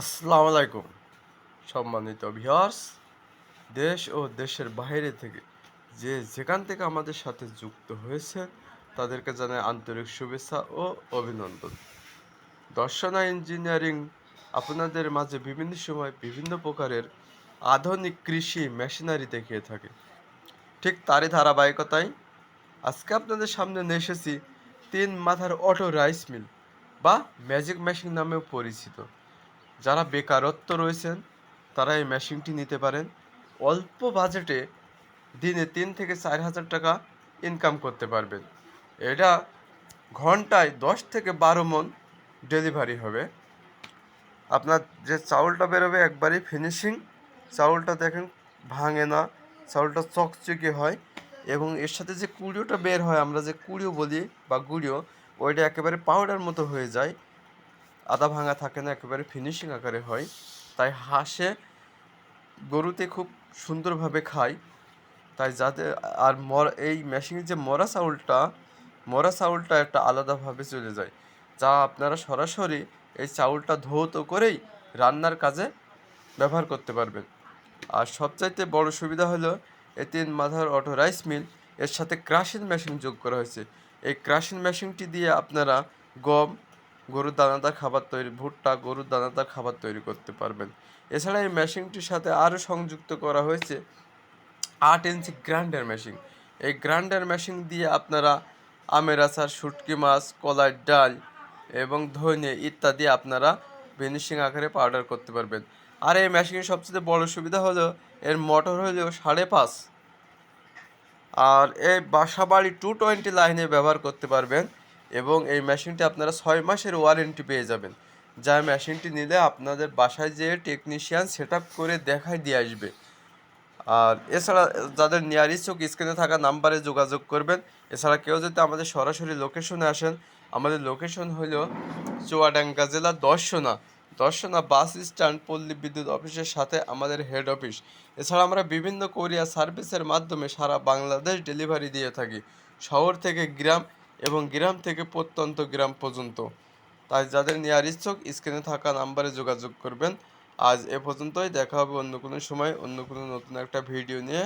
আসসালামু আলাইকুম সম্মানিত ভিউয়ার্স দেশ ও দেশের বাইরে থেকে যে যেখান থেকে আমাদের সাথে যুক্ত হয়েছে, তাদেরকে জানাই আন্তরিক শুভেচ্ছা ও অভিনন্দন। দর্শনা ইঞ্জিনিয়ারিং আপনাদের মাঝে বিভিন্ন সময় বিভিন্ন প্রকারের আধুনিক কৃষি মেশিনারি দেখিয়ে থাকে। ঠিক তারই ধারাবাহিকতায় আজকে আপনাদের সামনে নিয়ে এসেছি তিন মাথার অটো রাইস মিল বা ম্যাজিক মেশিন নামেও পরিচিত। যারা বেকারত্ব রয়েছেন, তারা এই মেশিনটি নিতে পারেন। অল্প বাজেটে দিনে তিন থেকে চার হাজার টাকা ইনকাম করতে পারবেন। এটা ঘন্টায় দশ থেকে বারো মন ডেলিভারি হবে। আপনার যে চাউলটা বেরোবে, একবারই ফিনিশিং চাউলটা দেখেন ভাঙে না। চাউলটা চকচকে হয় এবং এর সাথে যে কুড়িওটা বের হয়, আমরা যে কুড়িও বলি বা গুঁড়িও, ওইটা একেবারে পাউডার মতো হয়ে যায়। আদা ভাঙা থাকে না, একেবারে ফিনিশিং আকারে হয়। তাই হাঁসে গরুতে খুব সুন্দরভাবে খায়। তাই যাদের, আর মর, এই মেশিনের যে মরা চাউলটা মরা চাউলটা একটা আলাদাভাবে চলে যায়। যা আপনারা সরাসরি এই চাউলটা ধৌত করেই রান্নার কাজে ব্যবহার করতে পারবেন। আর সবচাইতে বড় সুবিধা হলো এই তিন মাথার অটো রাইস মিল, এর সাথে ক্রাশিং মেশিন যোগ করা হয়েছে। এই ক্রাশিং মেশিনটি দিয়ে আপনারা গম গরুর দানাদার খাবার তৈরি, ভুট্টা গরুর দানাদার খাবার তৈরি করতে পারবেন। এছাড়া এই মেশিনটির সাথে আরও সংযুক্ত করা হয়েছে আট ইঞ্চি গ্রাইন্ডার মেশিন। এই গ্রাইন্ডার মেশিন দিয়ে আপনারা আমের আচার, শুটকি মাছ কলার ডাল এবং ধনে ইত্যাদি আপনারা ফিনিশিং আকারে পাউডার করতে পারবেন। আর এই মেশিনের সবচেয়ে বড় সুবিধা হলো এর মোটর হলো সাড়ে পাঁচ। আর এই বাসা বাড়ি টু টোয়েন্টি লাইনে ব্যবহার করতে পারবেন। এবং এই মেশিনটি আপনারা ছয় মাসের ওয়ারেন্টি পেয়ে যাবেন। যা মেশিনটি নিলে আপনাদের বাসায় যেয়ে টেকনিশিয়ান সেট করে দেখাই দিয়ে আসবে। আর এছাড়া যাদের নেওয়ার ইচ্ছুক স্ক্রিনে থাকা নাম্বারে যোগাযোগ করবেন। এছাড়া কেউ যদি আমাদের সরাসরি লোকেশনে আসেন, আমাদের লোকেশন হলো চুয়াডাঙ্গা জেলা দর্শনা। দর্শনা বাস স্ট্যান্ড পল্লী বিদ্যুৎ অফিসের সাথে আমাদের হেড অফিস এছাড়া আমরা বিভিন্ন কোরিয়ার সার্ভিসের মাধ্যমে সারা বাংলাদেশ ডেলিভারি দিয়ে থাকি। শহর থেকে গ্রাম এবং গ্রাম থেকে প্রত্যন্ত গ্রাম পর্যন্ত। তাই যাদের নেওয়ার ইচ্ছুক, স্ক্রিনে থাকা নাম্বারে যোগাযোগ করবেন। আজ এ পর্যন্তই, দেখা হবে অন্য কোনো সময়, অন্য কোনো নতুন একটা ভিডিও নিয়ে।